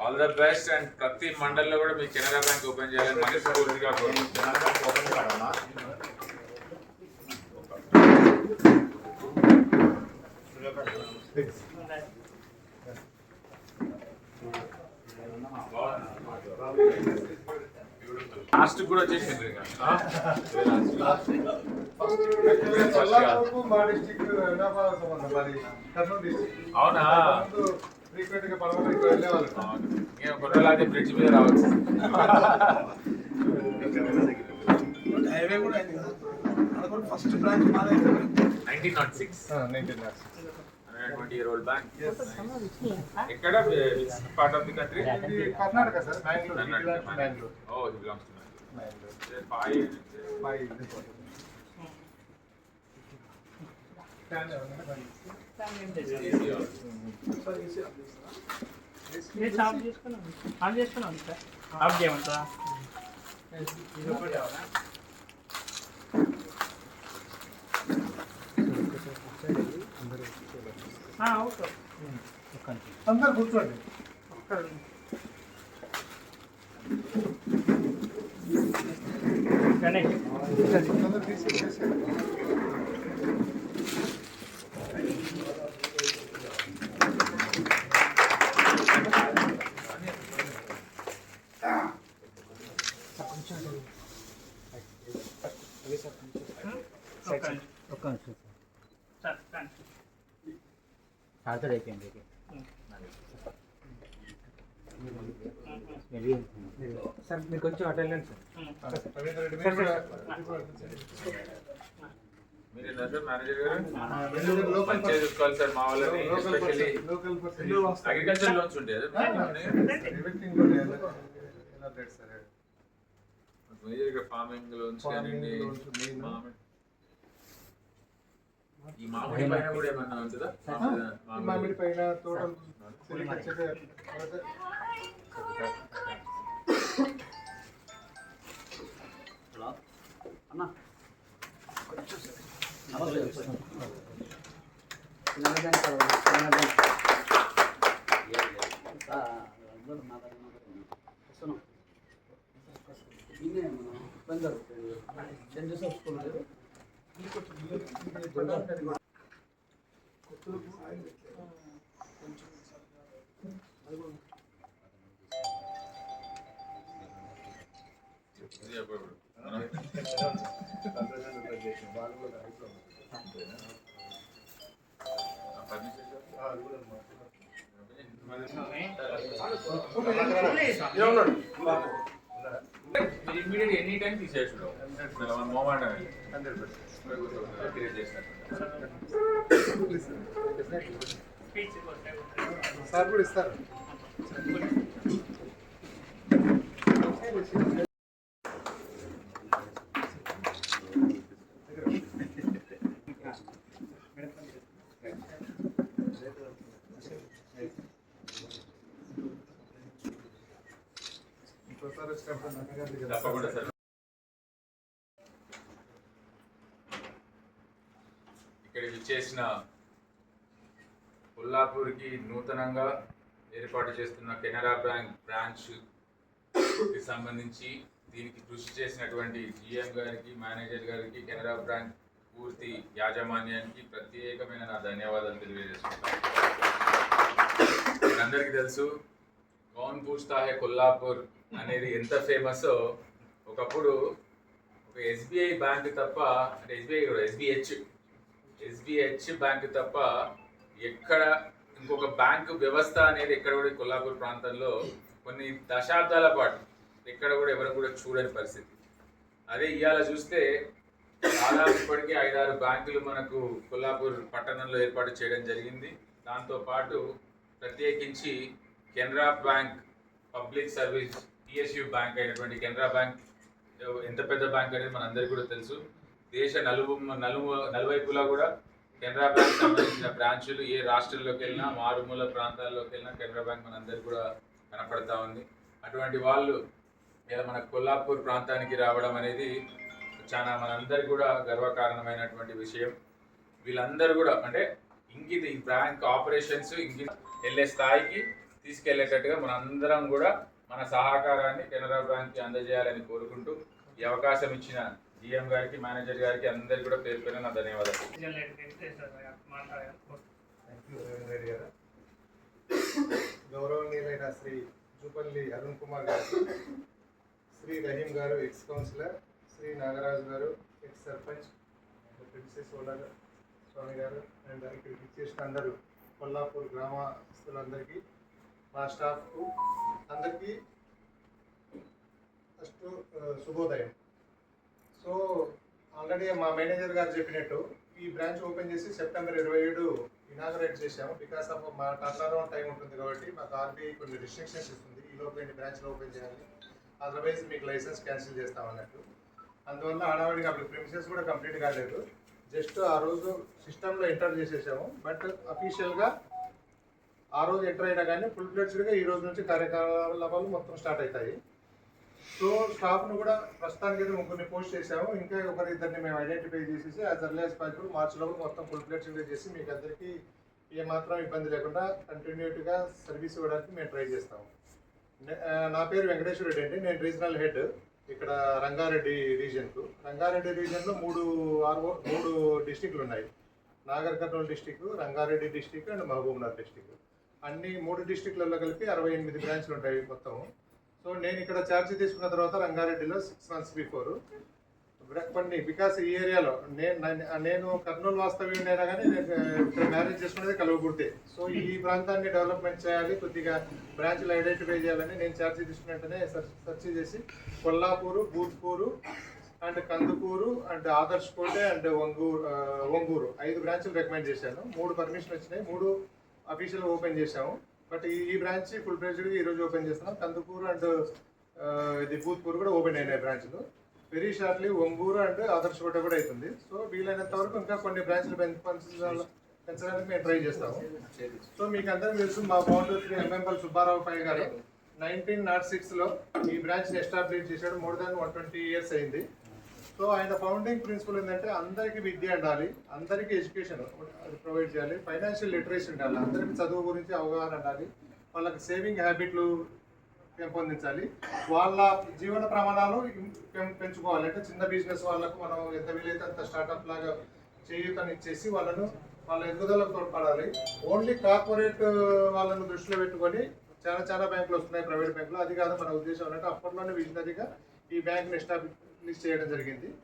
All the best and ప్రతి మండల్లో కూడా మీ కెనరా బ్యాంక్ ఓపెన్ చేయాలని మనస్ఫూర్తిగా లాస్ట్ కూడా డిస్టిక్ అవునా? ఫ్రీక్వెంట్గా పడవలు ఇక్కడ వెళ్ళేవాళ్ళు నేను కొన్ని రోజులు అయితే బ్రిడ్జ్ మీద రావచ్చు హైవే కూడా అయింది కదా అది కూడా ఫస్ట్ బ్రాంచ్ మాదే nineteen naught six nineteen lakhs twenty year old bank ఎక్కడ పార్ట్ ఆఫ్ ది కంట్రీ ఇది కర్ణాటక సార్ బెంగళూరు బెంగళూరు ఓ ఇది బిలాంగ్స్ టు బెంగళూరు ఫైవ్ మా ఆఫ్ చేసుకున్నాం ఆఫ్ చేసుకున్నాం సార్ ఆఫ్ చేయమంటారా ఓకే అందరు కూర్చోండి గణేష్ అందరు తీసేసి సార్ అయిపోయింది. సార్ మీరు కొంచెం అటు వెళ్ళండి సార్ అగ్రికల్చర్ లోన్స్ ఉంటాయి ఎవ్రీథింగ్ కూడా ఎలా రేట్ సార్ మేజర్గా ఫార్మింగ్ లోన్స్ Farming కానివ్వండి loans main. మామిడి ఈ మామిడి పైన కూడా ఏమన్నా ఉంటుందా ఈ మామిడి పైన టోటల్ సెరికల్చర్ ఇది అప్పుడు ఇమీడియట్ ఎనీ టైం తీసేసాడు మోమాట క్రియేట్ చేసినట్టు. స్పీచ్ కొట్టే సార్ కూడా ఇస్తారు. ఇక్కడ విచ్చేసిన కొల్లాపూర్కి నూతనంగా ఏర్పాటు చేస్తున్న కెనరా బ్యాంక్ బ్రాంచ్కి సంబంధించి దీనికి కృషి చేసినటువంటి జిఎం గారికి మేనేజర్ గారికి కెనరా బ్యాంక్ పూర్తి యాజమాన్యానికి ప్రత్యేకమైన నా ధన్యవాదాలు తెలియజేసుకుంటాను. అందరికీ తెలుసు కౌన్ పూస్తాహే కొల్లాపూర్ అనేది ఎంత ఫేమస్ ఒకప్పుడు ఒక ఎస్బీఐ బ్యాంక్ తప్ప అంటే ఎస్బీఐ కూడా ఎస్బీహెచ్ ఎస్బీహెచ్ బ్యాంక్ తప్ప ఎక్కడ ఇంకొక బ్యాంక్ వ్యవస్థ అనేది ఎక్కడ కూడా కొల్లాపూర్ ప్రాంతంలో కొన్ని దశాబ్దాల పాటు ఎక్కడ కూడా ఎవరు కూడా చూడని పరిస్థితి. అదే ఇవాళ చూస్తే దాదాపు ఇప్పటికే ఐదారు బ్యాంకులు మనకు కొల్లాపూర్ పట్టణంలో ఏర్పాటు చేయడం జరిగింది. దాంతో పాటు ప్రత్యేకించి Canara bank public service PSU bank అయినటువంటి కెనరా బ్యాంక్ ఎంత పెద్ద బ్యాంక్ అనేది మనందరికీ కూడా తెలుసు. దేశ నలుగు నలు నలువైపులా కూడా కెనరా బ్యాంక్ సంబంధించిన బ్రాంచులు ఏ రాష్ట్రంలోకి వెళ్ళినా మారుమూల ప్రాంతాల్లోకి వెళ్ళినా కెనరా బ్యాంక్ మనందరికీ కూడా కనపడతా ఉంది. అటువంటి వాళ్ళు ఇలా మన కొల్లాపూర్ ప్రాంతానికి రావడం అనేది చాలా మనందరికీ కూడా గర్వకారణమైనటువంటి విషయం. వీళ్ళందరూ కూడా అంటే ఇంకిత ఈ బ్యాంక్ ఆపరేషన్స్ ఇంకి వెళ్ళే స్థాయికి తీసుకెళ్ళేటట్టుగా మనందరం కూడా మన సహకారాన్ని కెనరా బ్యాంక్కి అందజేయాలని కోరుకుంటూ ఈ అవకాశం ఇచ్చిన జిఎం గారికి మేనేజర్ గారికి అందరికి కూడా పేరు పేరు నా ధన్యవాదాలు. థ్యాంక్ యూ గౌరవనీయులైన శ్రీ జూపల్లి అరుణ్ కుమార్ గారు శ్రీ రహీం గారు X councillor Shri Nagaraju garu ex sarpanch princess owner Swamy garu and ఇక్కడికి ఇచ్చేసిన అందరూ కొల్లాపూర్ గ్రామస్తులందరికీ మా స్టాఫ్కు అందరికీ ఫస్ట్ శుభోదయం. సో ఆల్రెడీ మా మేనేజర్ గారు చెప్పినట్టు ఈ బ్రాంచ్ ఓపెన్ చేసి సెప్టెంబర్ ఇరవై ఏడు ఇనాగరేట్ చేశాము. బికాస్ ఆఫ్ మా టర్న్ టైం ఉంటుంది కాబట్టి మాకు ఆర్బీఐ కొన్ని రిస్ట్రిక్షన్స్ ఇస్తుంది. ఈ లోపు ఎన్ని బ్రాంచ్లు ఓపెన్ చేయాలి? అదర్వైజ్ మీకు లైసెన్స్ క్యాన్సిల్ చేస్తాం అన్నట్టు. అందువల్ల హడావిడిగా అప్పుడు ప్రిమిసెస్ కూడా కంప్లీట్ కాలేదు. జస్ట్ ఆ రోజు సిస్టంలో ఎంటర్ చేసేసాము. బట్ అఫీషియల్గా ఆ రోజు ఎంటర్ అయినా కానీ ఫుల్ ఫ్లెడ్జ్డ్గా ఈ రోజు నుంచి కార్యకలాపాలు మొత్తం స్టార్ట్ అవుతాయి. సో స్టాఫ్ను కూడా ప్రస్తుతానికి అయితే ముగ్గురిని పోస్ట్ చేసాము ఇంకా ఒకరి ఇద్దరిని మేము ఐడెంటిఫై చేసేసి as early as possible March మొత్తం ఫుల్ ఫ్లెడ్జ్డ్గా చేసి మీకు అందరికీ ఏమాత్రం ఇబ్బంది లేకుండా కంటిన్యూట్గా సర్వీస్ ఇవ్వడానికి మేము ట్రై చేస్తాము. నా పేరు వెంకటేశ్వర రెడ్డి అండి. నేను రీజనల్ హెడ్ ఇక్కడ రంగారెడ్డి రీజన్కు రంగారెడ్డి రీజన్లో మూడు ఆర్ఓ మూడు డిస్టిక్లు ఉన్నాయి. Nagarkurnool district Rangareddy district and Mahabubnagar district అన్ని మూడు డిస్టిక్లలో కలిపి అరవై ఎనిమిది బ్రాంచ్లు ఉంటాయి మొత్తం. సో నేను ఇక్కడ ఛార్జ్ తీసుకున్న తర్వాత రంగారెడ్డిలో సిక్స్ మంత్స్ బిఫోర్ కొన్ని బికాస్ ఈ ఏరియాలో నేను నేను కర్నూలు వాస్తవ్యుడైనా కానీ నేను ఇక్కడ మ్యారేజ్ చేసుకునేది కలవకుర్తే. సో ఈ ప్రాంతాన్ని డెవలప్మెంట్ చేయాలి కొద్దిగా బ్రాంచ్లు ఐడెంటిఫై చేయాలని నేను ఛార్జ్ తీసుకున్న వెంటనే సెర్చ్ చేసి Kollapur Bhoothpur and Kandukur and Adarsh Kote and Ongur Onguru ఐదు బ్రాంచ్లు రికమెండ్ చేశాను. మూడు పర్మిషన్ వచ్చినాయి. మూడు అఫీషియల్ ఓపెన్ చేశాము. బట్ ఈ బ్రాంచ్ ఫుల్ ఫ్లెడ్జ్డ్గా ఈరోజు ఓపెన్ చేస్తున్నాం. కందుకూరు అండ్ ఇది భూత్పూర్ కూడా ఓపెన్ అయినాయి బ్రాంచ్లు very shortly Ongur and Adarshpet కూడా అవుతుంది సో వీలైనంత వరకు ఇంకా కొన్ని బ్రాంచ్లు పెంచ- పెంచడానికి మేము ట్రై చేస్తాము. సో మీకు అందరం తెలుసు మా ఫౌండర్ ఎంఎంఎల్ సుబ్బారావు పై గారు. నైన్టీన్ నాట్ సిక్స్లో ఈ బ్రాంచ్ని ఎస్టాబ్లిష్ చేశాడు. More than one twenty years అయింది. సో ఆయన ఫౌండింగ్ ప్రిన్సిపల్ ఏంటంటే అందరికీ విద్య ఉండాలి అందరికీ ఎడ్యుకేషన్ ప్రొవైడ్ చేయాలి ఫైనాన్షియల్ లిటరేసీ ఉండాలి అందరికీ చదువు గురించి అవగాహన ఉండాలి వాళ్ళకి సేవింగ్ హ్యాబిట్లు పెంపొందించాలి వాళ్ళ జీవన ప్రమాణాలు పెం- పెంచుకోవాలి. అంటే చిన్న బిజినెస్ వాళ్ళకు మనం ఎంత వీలైతే అంత స్టార్ట్అప్ లాగా చేయూతనిచ్చేసి వాళ్ళను వాళ్ళ ఎదుగుదలకు తోడ్పడాలి. ఓన్లీ కార్పొరేట్ వాళ్ళను దృష్టిలో పెట్టుకొని చాలా చాలా బ్యాంకులు వస్తున్నాయి ప్రైవేట్ బ్యాంకులు. అది కాదు మన ఉద్దేశం అంటే అప్పట్లోనే విజనరీగా ఈ బ్యాంక్ని ఎస్టాబ్లిష్ చేయడం జరిగింది.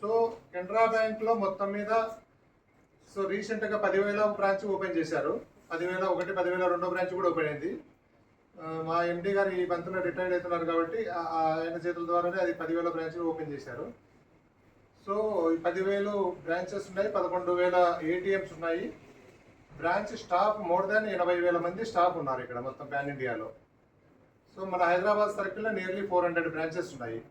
సో కెనరా బ్యాంక్లో మొత్తం మీద సో రీసెంట్గా పదివేల బ్రాంచ్ ఓపెన్ చేశారు. పదివేల ఒకటి పదివేల రెండో బ్రాంచ్ కూడా ఓపెన్ అయింది. మా ఎండి గారు ఈ మంత్లో రిటైర్డ్ అవుతున్నారు కాబట్టి ఆ- ఆయన చేతుల ద్వారానే అది పదివేల బ్రాంచ్ ఓపెన్ చేశారు. సో ఈ పదివేలు బ్రాంచెస్ ఉన్నాయి పదకొండు వేల ఏటీఎంస్ ఉన్నాయి. బ్రాంచ్ స్టాఫ్ మోర్ దాన్ ఎనభై వేల మంది స్టాఫ్ ఉన్నారు ఇక్కడ మొత్తం పాన్ ఇండియాలో. సో మన హైదరాబాద్ సర్కిల్లో నియర్లీ ఫోర్ హండ్రెడ్ బ్రాంచెస్ ఉన్నాయి.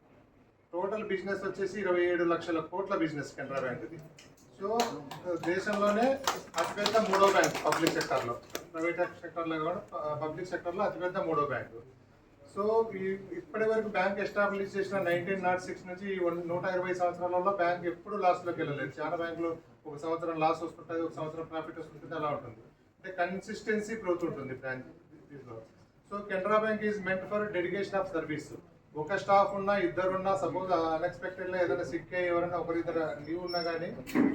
టోటల్ బిజినెస్ వచ్చేసి ఇరవై ఏడు లక్షల కోట్ల బిజినెస్ కెనరా బ్యాంక్ది సో దేశంలోనే అతిపెద్ద మూడో బ్యాంక్ పబ్లిక్ సెక్టర్లో. ప్రైవేట్ సెక్టర్లో కూడా పబ్లిక్ సెక్టర్లో అతిపెద్ద మూడో బ్యాంకు. సో ఈ ఇప్పటి వరకు బ్యాంక్ ఎస్టాబ్లిష్ చేసిన నైన్టీన్ నాట్ సిక్స్ నుంచి వన్- నూట ఇరవై సంవత్సరాలలో బ్యాంక్ ఎప్పుడు లాస్లోకి వెళ్ళలేదు. చాలా బ్యాంకులు ఒక సంవత్సరం లాస్ వస్తుంటుంది ఒక సంవత్సరం ప్రాఫిట్ వస్తుంటుంది అలా ఉంటుంది. అంటే కన్సిస్టెన్సీ గ్రోత్ ఉంటుంది bank so Canara bank is meant for dedication of service ఒక స్టాఫ్ ఉన్నా ఇద్దరు ఉన్నా సపోజ్ అన్ఎక్స్పెక్టెడ్లో ఏదైనా సిక్ అయ్యి ఎవరైనా ఒకరిద్దరు లీవ్ ఉన్నా కానీ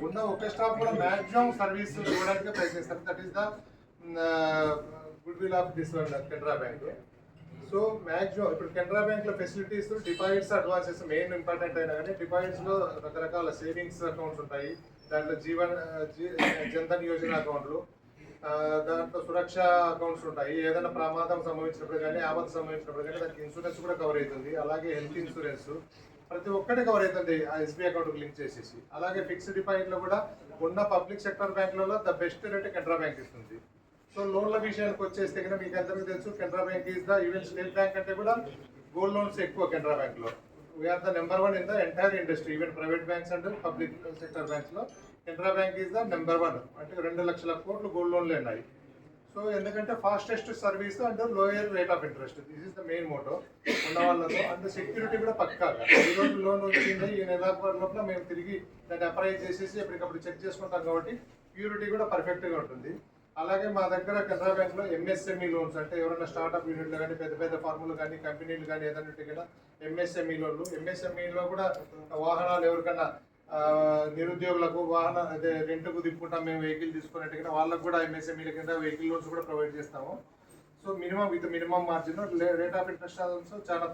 ఉన్న ఒక స్టాఫ్ కూడా మాక్సిమం సర్వీస్ ఇవ్వడానికి ప్రయత్నిస్తారు. That is the goodwill of this Canara bank so maximum ఇప్పుడు కెనరా బ్యాంక్లో facilities deposits advances main important అయినా కానీ డిపాజిట్స్లో రకరకాల సేవింగ్స్ అకౌంట్స్ ఉంటాయి. దాంట్లో జీవన్ జన్ధన్ యోజన అకౌంట్లు దాంట్లో సురక్ష అకౌంట్స్ ఉంటాయి. ఏదైనా ప్రమాదం సంభవించినప్పుడు కానీ ఆపద సంభవించినప్పుడు కానీ దానికి ఇన్సూరెన్స్ కూడా కవర్ అవుతుంది. అలాగే హెల్త్ ఇన్సూరెన్స్ ప్రతి ఒక్కటి కవర్ అవుతుంది ఆ ఎస్బీఐ అకౌంట్కి లింక్ చేసేసి. అలాగే ఫిక్స్డ్ డిపాజిట్లో కూడా ఉన్న పబ్లిక్ సెక్టర్ బ్యాంకులలో the best rate Canara bank ఇస్తుంది. సో లోన్ల విషయానికి వచ్చేస్తే కనుక మీకు అందరికీ తెలుసు Canara bank is the even state bank అంటే కూడా గోల్డ్ లోన్స్ ఎక్కువ కెనరా బ్యాంక్లో we're the number one in the entire industry even private banks and public sector బ్యాంక్స్లో. Canara bank is the number one అంటే రెండు లక్షల కోట్లు గోల్డ్ లోన్లు ఉన్నాయి. సో ఎందుకంటే fastest service and lower rate of interest this is the main motto ఉన్న వాళ్ళతో and security కూడా పక్కాగా ఈ రోజు లోన్ వచ్చింది ఈ నెల లోపల మేము తిరిగి దాన్ని అప్లై చేసేసి ఎప్పటికప్పుడు చెక్ చేసుకుంటాం కాబట్టి ప్యూరిటీ కూడా పర్ఫెక్ట్గా ఉంటుంది. అలాగే మా దగ్గర కెనరా బ్యాంక్లో ఎంఎస్ఎంఈ లోన్స్ అంటే ఎవరైనా స్టార్ట్అప్ యూనిట్లు కానీ పెద్ద పెద్ద ఫార్ములు కానీ కంపెనీలు కానీ ఏదైనా ఉంటే కదా ఎంఎస్ఎంఈ లోన్లు ఎంఎస్ఎంఈలో కూడా వాహనాలు ఎవరికైనా నిరుద్యోగులకు వాహన అదే రెంట్కు దిప్పుకుంటాం మేము వెహికల్ తీసుకున్నట్టు వాళ్ళకు కూడా ఎంఎస్ఎంఈల కింద వెహికల్ లోన్స్ కూడా ప్రొవైడ్ చేస్తాము. So minimum with minimum margin rate of interest also చాలా